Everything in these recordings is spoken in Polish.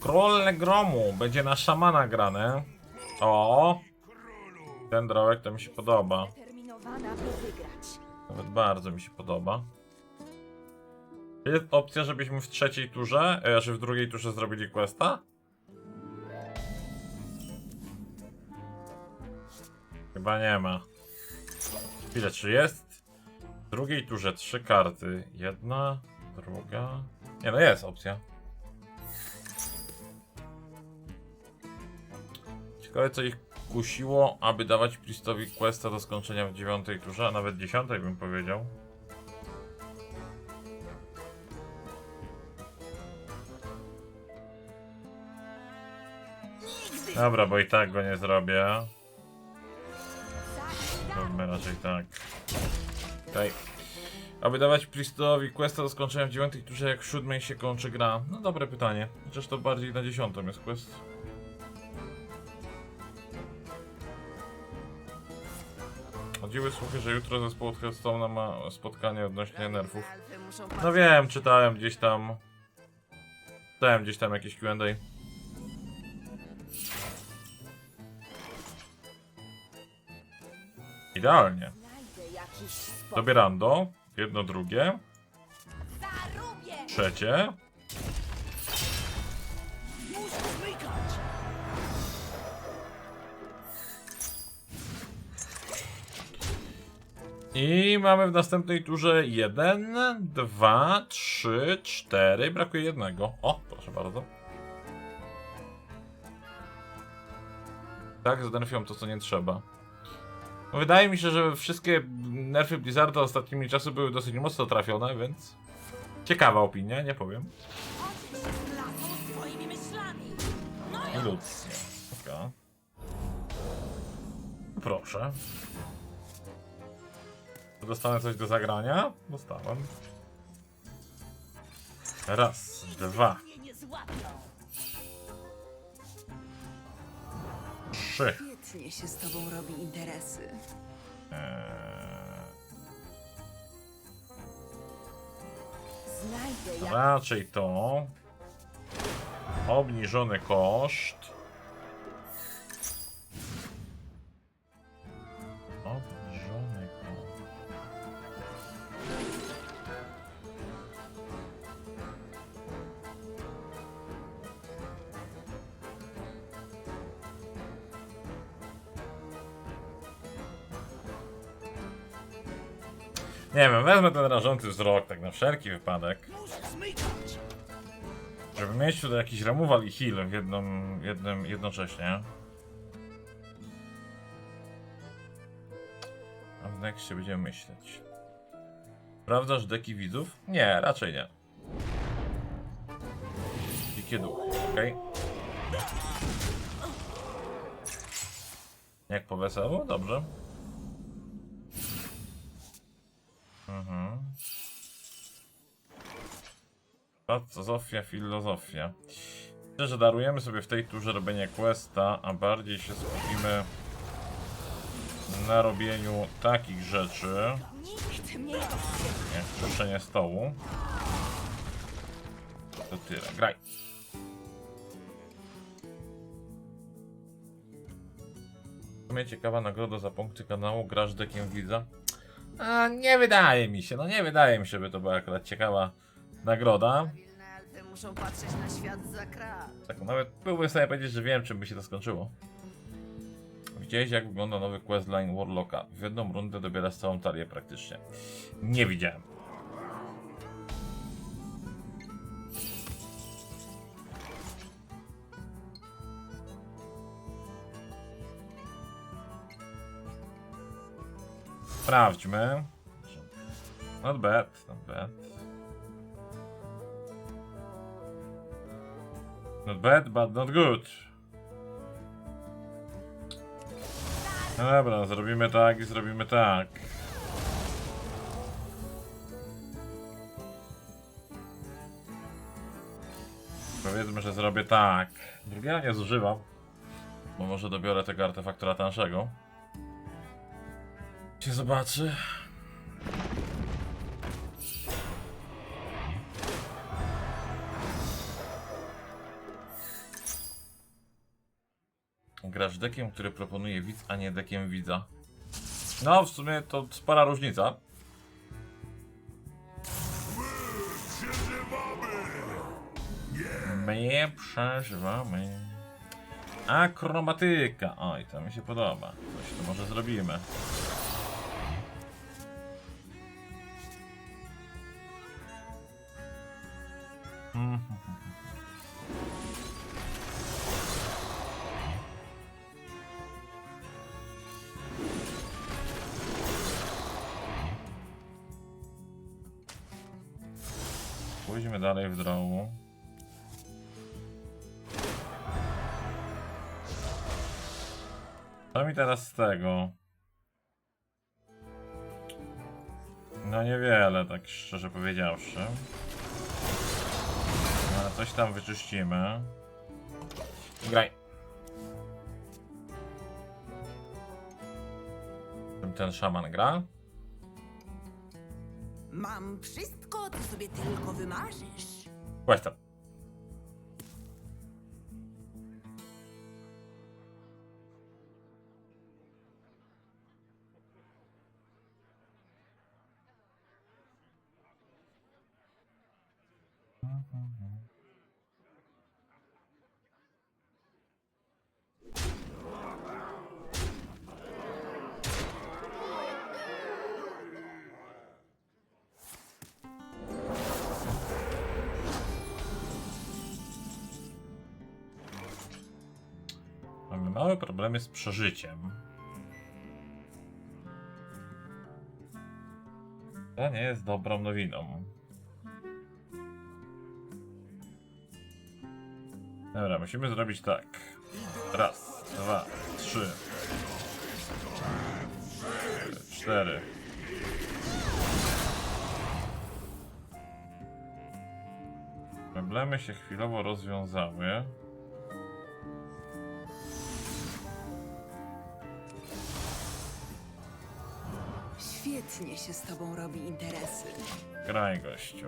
Król Gromu będzie na szamana grane. O! Ten drołek to mi się podoba. Nawet bardzo mi się podoba. Jest opcja, żebyśmy w trzeciej turze, e, że w drugiej turze zrobili questa? Chyba nie ma. Chwilę, czy jest? W drugiej turze trzy karty. Jedna, druga... Nie, no jest opcja. Ciekawe, co ich kusiło, aby dawać Pristowi questa do skończenia w dziewiątej turze, a nawet dziesiątej bym powiedział. Dobra, bo i tak go nie zrobię. Robimy raczej tak. Tutaj. Aby dawać Pristowi questa do skończenia w dziewiątej turze, jak w siódmej się kończy gra? No dobre pytanie. Chociaż to bardziej na dziesiątą jest quest. Chodziły słuchy, że jutro zespół od Hearthstone'a ma spotkanie odnośnie nerfów. No wiem, czytałem gdzieś tam. Czytałem gdzieś tam jakieś QA. Idealnie. Spokój. Dobierando. Jedno, drugie. Trzecie. I mamy w następnej turze jeden, dwa, trzy, cztery. Brakuje jednego. O, proszę bardzo. Tak, zdenerfią to, co nie trzeba. Wydaje mi się, że wszystkie nerfy Blizzarda ostatnimi czasy były dosyć mocno trafione, więc... Ciekawa opinia, nie powiem. Ludzkie. Okej. Proszę. Dostanę coś do zagrania? Dostałem. Raz, dwa, trzy. Świetnie się z tobą robi interesy. Eee, Znajdę jak... raczej to. Obniżony koszt. Nie wiem, wezmę ten rażący wzrok, tak na wszelki wypadek. Żeby mieć tutaj jakiś removal i heal w jednym, jednocześnie. A w nexcie będziemy myśleć. Sprawdzasz deki widzów? Nie, raczej nie. Dzikie duchy, okej. Jak po weselu? Dobrze. Mhm. Filozofia, filozofia. Myślę, że darujemy sobie w tej turze robienie questa, a bardziej się skupimy na robieniu takich rzeczy, jak puszczenie stołu. To tyle, graj. W sumie ciekawa nagroda za punkty kanału, grasz dekiem widza? A, nie wydaje mi się, no nie wydaje mi się, by to była akurat ciekawa nagroda. Muszą patrzeć na świat za. Tak, nawet byłbym sobie powiedzieć, że wiem, czym by się to skończyło. Widziałeś, jak wygląda nowy questline Warlocka? W jedną rundę dobierasz całą talię praktycznie. Nie widziałem. Sprawdźmy. Not bad, not bad. Not bad, but not good. No dobra, zrobimy tak i zrobimy tak. Powiedzmy, że zrobię tak. Drugiego nie zużywam. Bo może dobiorę tego artefaktora tańszego. Się zobaczy. Grasz dekiem, który proponuje widz, a nie dekiem widza. No, w sumie to spora różnica. My przeżywamy. Akrobatyka. Oj, to mi się podoba. Coś tu może zrobimy. Co mi teraz z tego? No niewiele, tak szczerze powiedziawszy. No, Ale coś tam wyczyścimy. Graj. Ten szaman gra? Mam wszystko, co sobie tylko wymarzysz. Questem. Mamy małe problemy z przeżyciem. To nie jest dobrą nowiną. Dobra, musimy zrobić tak. Raz, dwa, trzy. Cztery. Problemy się chwilowo rozwiązały. Świetnie się z tobą robi interesy. Graj, gościu.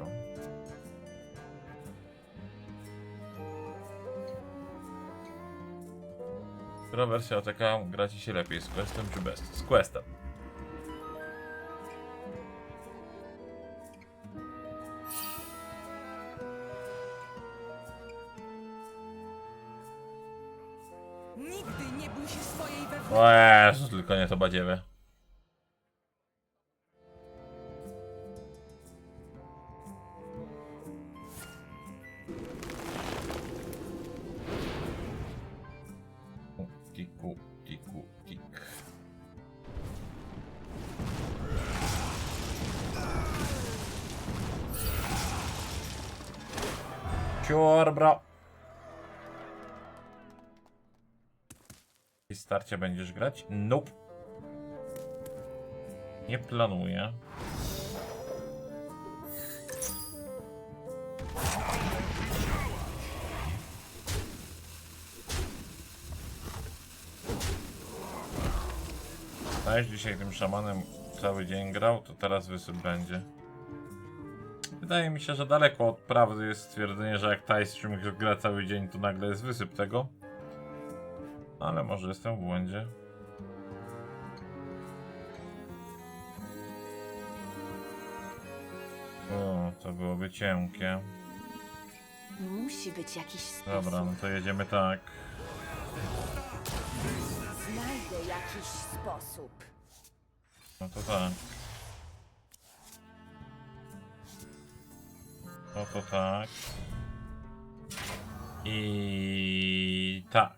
Która wersja OTK gra ci się lepiej, z Questem czy bez? Z Questem. Nigdy nie bój się swojej wewnętrznej... O tylko nie to badziewie. Sure, bro. I starcie będziesz grać? Nope. Nie planuję. Znaleźć dzisiaj tym szamanem cały dzień grał, to teraz wysyp będzie. Wydaje mi się, że daleko od prawdy jest stwierdzenie, że jak Tajstream gra cały dzień, to nagle jest wysyp tego. Ale może jestem w błędzie. O, to byłoby cienkie. Musi być jakiś sposób. Dobra, no to jedziemy tak. Znajdę jakiś sposób. No to tak. No to tak. I tak.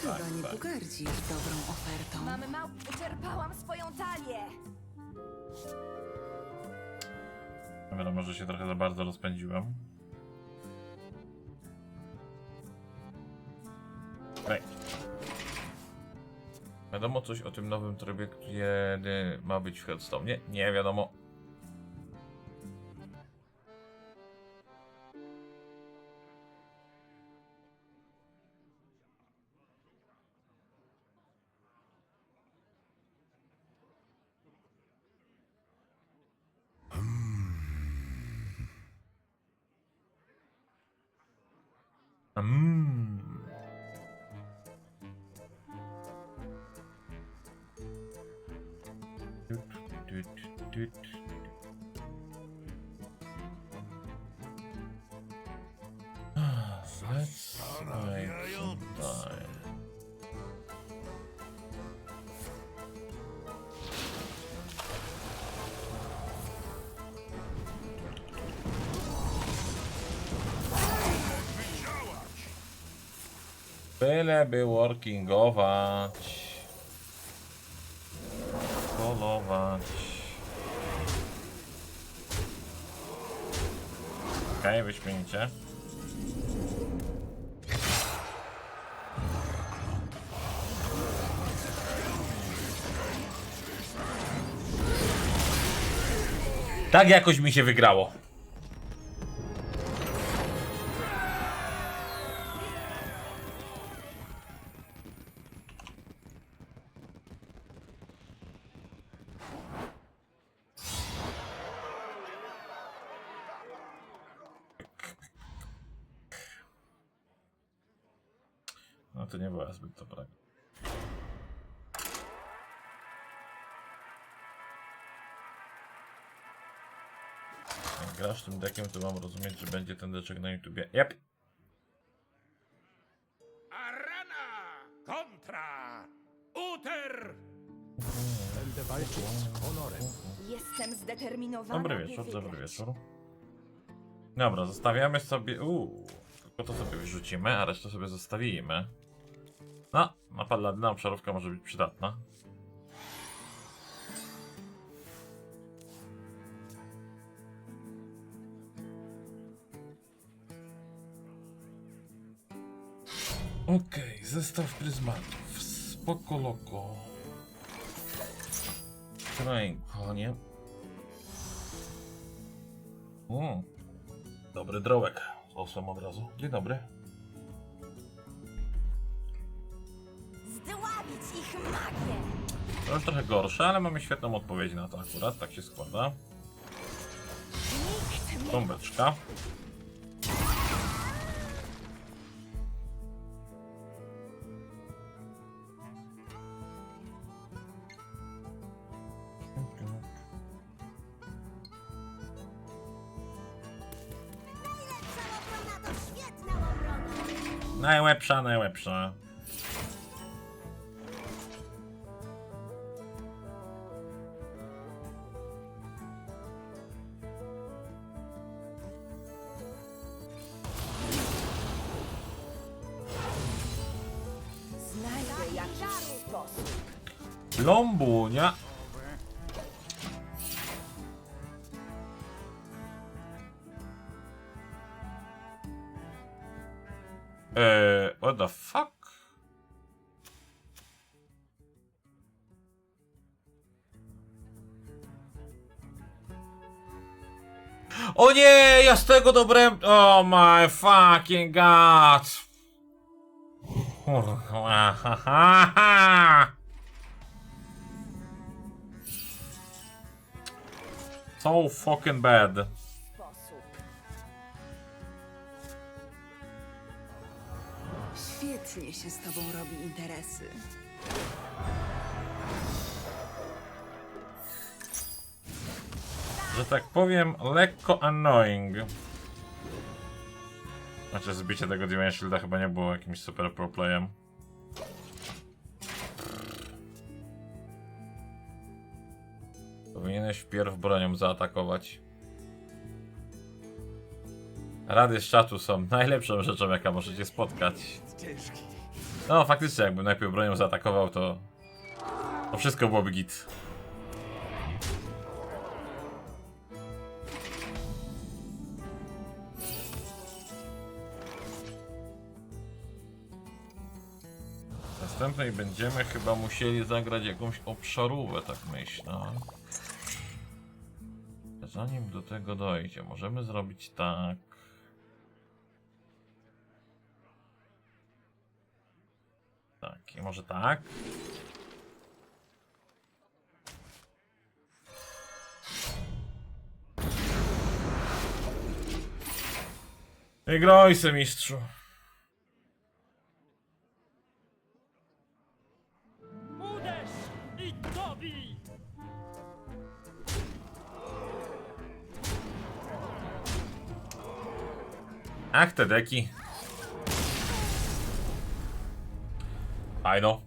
Chyba tak, nie tak. pogardzisz dobrą ofertą. Mamy mał... Wyczerpałam swoją talię. Dobra, może się trochę za bardzo rozpędziłem. Okej. Wiadomo coś o tym nowym trybie, kiedy ma być w Headstone? Nie, nie wiadomo. Tut. Let's wait some time. Byleby workingować. Polować. Okej, wyśmienicie. Tak jakoś mi się wygrało. No to nie była zbyt dobra. Jak grasz tym dekiem, to mam rozumieć, że będzie ten deczek na YouTubie. Yep. Arana! Kontra! Uter! Będę walczyć z honorem. Jestem zdeterminowana. Dobry by wieczór, wygrać. dobry wieczór. Dobra, zostawiamy sobie. Uuu, tylko to sobie wyrzucimy, a resztę sobie zostawimy. No, na palladyna obszarówka może być przydatna. Okej, zestaw pryzmatów. Spoko loko. Krańko, nie? Mm. Dobry drołek. Osłem od razu. Dzień dobry. To już trochę gorsze, ale mamy świetną odpowiedź na to akurat. Tak się składa. Bombeczka. Najlepsza, najlepsza. Lombunia. Eee, what the fuck? O nie, ja z tego dobrem... Oh my fucking god. Kurwa, ha, ha, ha. So fucking bad. Świetnie się z tobą robi interesy. Że tak powiem, lekko annoying. Znaczy, zbicie tego Divine Shielda chyba nie było jakimś super pro Powinieneś wpierw bronią zaatakować. Rady z czatu są najlepszą rzeczą, jaka możecie spotkać. No, faktycznie, jakbym najpierw bronią zaatakował, to... To wszystko byłoby git. Następnej będziemy chyba musieli zagrać jakąś obszarówę, tak myślę. Zanim do tego dojdzie, możemy zrobić tak. Tak, i może tak. Nie se, mistrzu. Ach, te deki. Fajno.